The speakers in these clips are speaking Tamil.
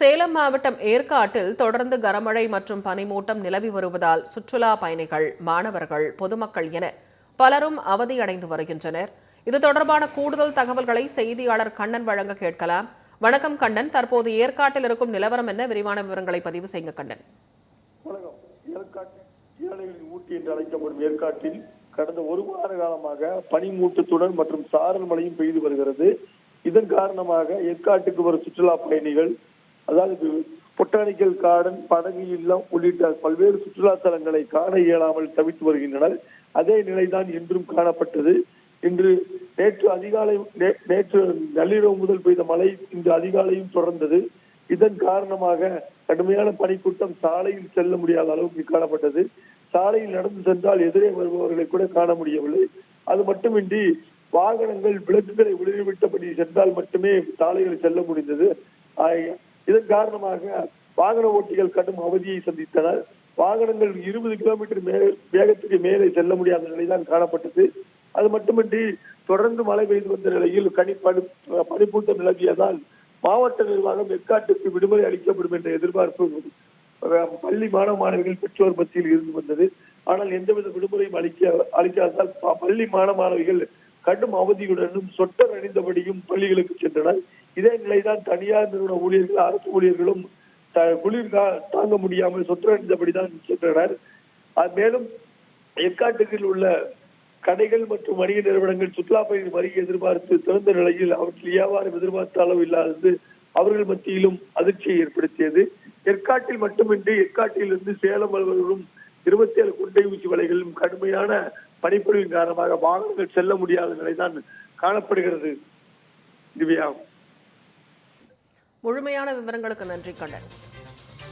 சேலம் மாவட்டம் ஏற்காட்டில் தொடர்ந்து கனமழை மற்றும் பனிமூட்டம் நிலவி வருவதால் சுற்றுலா பயணிகள் மாணவர்கள் பொதுமக்கள் என பலரும் அவதியடைந்து வருகின்றனர். இது தொடர்பான கூடுதல் தகவல்களை செய்தியாளர் கண்ணன் வழங்க கேட்கலாம். வணக்கம் கண்ணன். தற்போது ஏற்காட்டில் இருக்கும் நிலவரம் என்ன? விரிவான விவரங்களை பதிவு செய்யுங்க கண்ணன். ஊட்டி என்று அழைக்கப்படும் ஏற்காட்டில் கடந்த ஒரு வார காலமாக பனிமூட்டத்துடன் மற்றும் சாரல் மழையும் பெய்து வருகிறது. இதன் காரணமாக ஏற்காட்டுக்கு வரும் சுற்றுலா பயணிகள் அதாவது பொட்டானிக்கல் கார்டன் படகு இல்லம் உள்ளிட்ட பல்வேறு சுற்றுலா தலங்களை காண இயலாமல் தவித்து வருகின்றனர். அதே நிலைதான் இன்றும் காணப்பட்டது. இன்று நேற்று அதிகாலை நேற்று நள்ளிரவு முதல் பெய்த மழை இன்று அதிகாலையும் தொடர்ந்தது. இதன் காரணமாக கடுமையான பனிக்கூட்டம் சாலையில் செல்ல முடியாத அளவுக்கு காணப்பட்டது. சாலையில் நடந்து சென்றால் எதிரே வருபவர்களை கூட காண முடியவில்லை. அது மட்டுமின்றி வாகனங்கள் விளக்குகளை ஒளிவிட்டபடி சென்றால் மட்டுமே சாலைகளில் செல்ல முடிந்தது. இதன் காரணமாக வாகன ஓட்டிகள் கடும் அவதியை சந்தித்தனர். வாகனங்கள் இருபது கிலோமீட்டர் மே வேகத்துக்கு மேலே செல்ல முடியாத நிலைதான் காணப்பட்டது. அது மட்டுமின்றி தொடர்ந்து மழை பெய்து வந்த நிலையில் கனி பனி பனிப்பூட்டம் நிலவியதால் மாவட்ட நிர்வாகம் எக்காட்டுக்கு விடுமுறை அளிக்கப்படும் என்ற எதிர்பார்ப்பு பள்ளி மாணவ மாணவிகள் பெற்றோர் மத்தியில் இருந்து வந்தது. ஆனால் எந்தவித விடுமுறையும் அளிக்க அளிக்காததால் பள்ளி மாணவ மாணவிகள் கடும் அவதியுடனும் சொட்டர் அணிந்தபடியும் பள்ளிகளுக்கு சென்றனர். இதே நிலைதான் தனியார் நிறுவன ஊழியர்கள் அரசு ஊழியர்களும் த- குளிர் கா- தாங்க முடியாமல் சொட்டர் சென்றனர் அது மேலும் எக்காட்டுகளில் உள்ள கடைகள் மற்றும் வணிக நிறுவனங்கள் சுற்றுலா பயணி வருகை எதிர்பார்த்து திறந்த நிலையில் அவற்றில் வியாபாரம் எதிர்பார்த்த அளவு இல்லாதது அவர்கள் மத்தியிலும் அதிர்ச்சியை ஏற்படுத்தியது. ஏற்காட்டில் மட்டுமின்றி ஏற்காட்டிலிருந்து சேலம் வருவதும் இருபத்தி ஏழு குண்டை ஊசி வலைகளிலும் கடுமையான பனிப்பொழிவின் காரணமாக வாகனங்கள் செல்ல முடியாத நிலைதான் காணப்படுகிறது. திவ்யா முழுமையான விவரங்களுக்கு நன்றி கண்டன்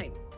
fine